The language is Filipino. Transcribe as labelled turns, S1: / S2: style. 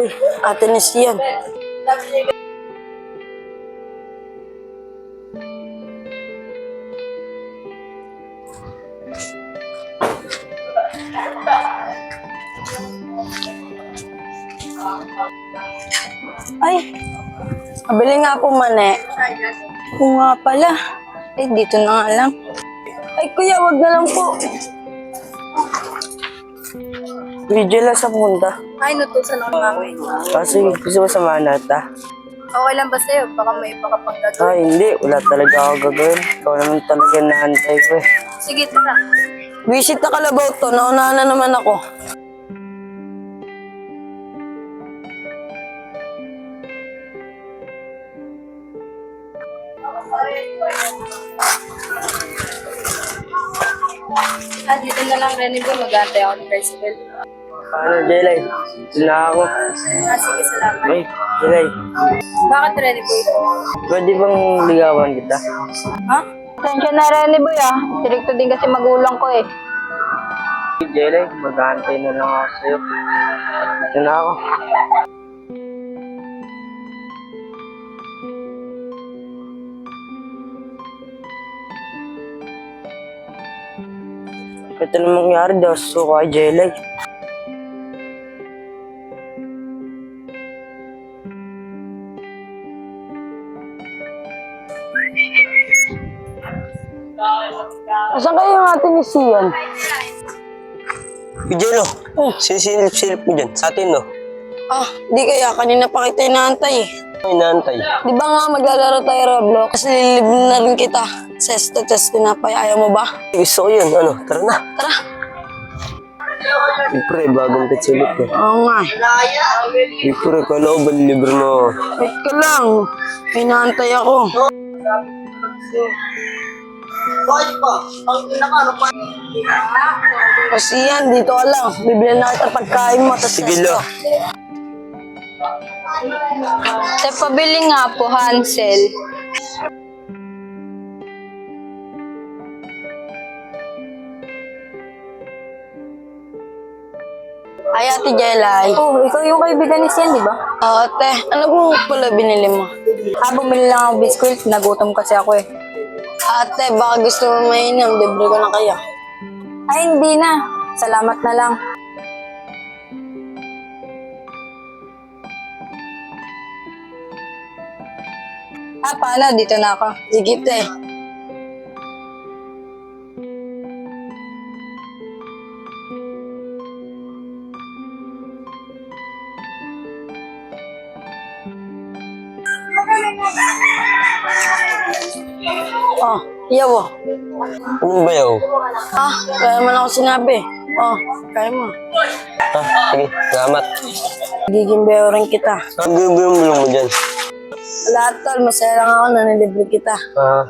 S1: Uy, ate na siyan. Ay, kabili nga po mani. Oo nga pala. Ay, dito na nga lang. Ay, kuya, wag na lang po. Video lang sa punta.
S2: Ay, nutusan ako namin.
S1: Kasi gusto mo samahan natin.
S2: Okay lang ba sa'yo? Baka may iba ka pang gagawin.
S1: Ay, hindi. Wala talaga ako gagawin. Ikaw naman talaga naantay ko eh.
S2: Sige, tara.
S1: Visit na kalabaw to. Naunahan na naman ako.
S2: Ah, dito na lang, Rene Boy. Mag-aantay ako ng tricycle.
S1: Paano, Jelay? Na ako.
S2: Ah, sige, salamat.
S1: Ay, Jelay.
S2: Bakit, Rene Boy?
S1: Pwede bang ligawan kita?
S2: Ha? Tensya na, Rene Boy, ah. Direkto din kasi magulang ko, eh.
S1: Jelay, mag-aantay na lang ako sa'yo. Ito na ako. Ito na mangyari daw sa suko kay Jelay. Asan kayo yung atin ni Sian?
S3: Jelo, sisilip-silip mo dyan. Sa atin, no?
S1: Ah, di kaya kanina pa kita inaantay eh.
S3: May naantay.
S1: Di ba nga maglalaro tayo Roblox? Kasi lilibin na rin kita. Sesto test tinapay, ayaw mo ba?
S3: Gusto ko yun. Ano? Tara na.
S1: Tara.
S3: Siyempre, bagong pitsilip ko.
S1: Oo nga.
S3: Siyempre, kala ko ba libre mo?
S1: Wait ka lang. Inaantay ako. Kasi yan, dito ka lang. Bibili na kita pagkain mo.
S3: Sige, lo.
S2: Te, pabili nga po, Hansel.
S1: Ay, Ate Jelay.
S2: Oh, ikaw yung kaibigan ni Sian, di ba?
S1: Ate, ano po pala binili mo?
S2: Ah, bumili lang ako biskuit. Nagutom kasi ako, eh.
S1: Ate, baka gusto mo mainom. Libre ko na kaya.
S2: Ay, hindi na. Salamat na lang. Ah, paano? Dito na ako.
S1: Sige, te. Oh, iyaw oh.
S3: Anong bayaw?
S1: Ah, kaya man ako sinabi. Oh, kaya mo.
S3: Ha? Sige, salamat.
S1: Giging rin kita.
S3: Ang gulong mo dyan.
S1: Lahat tol, masaya lang ako na nilibre kita.
S3: Ah,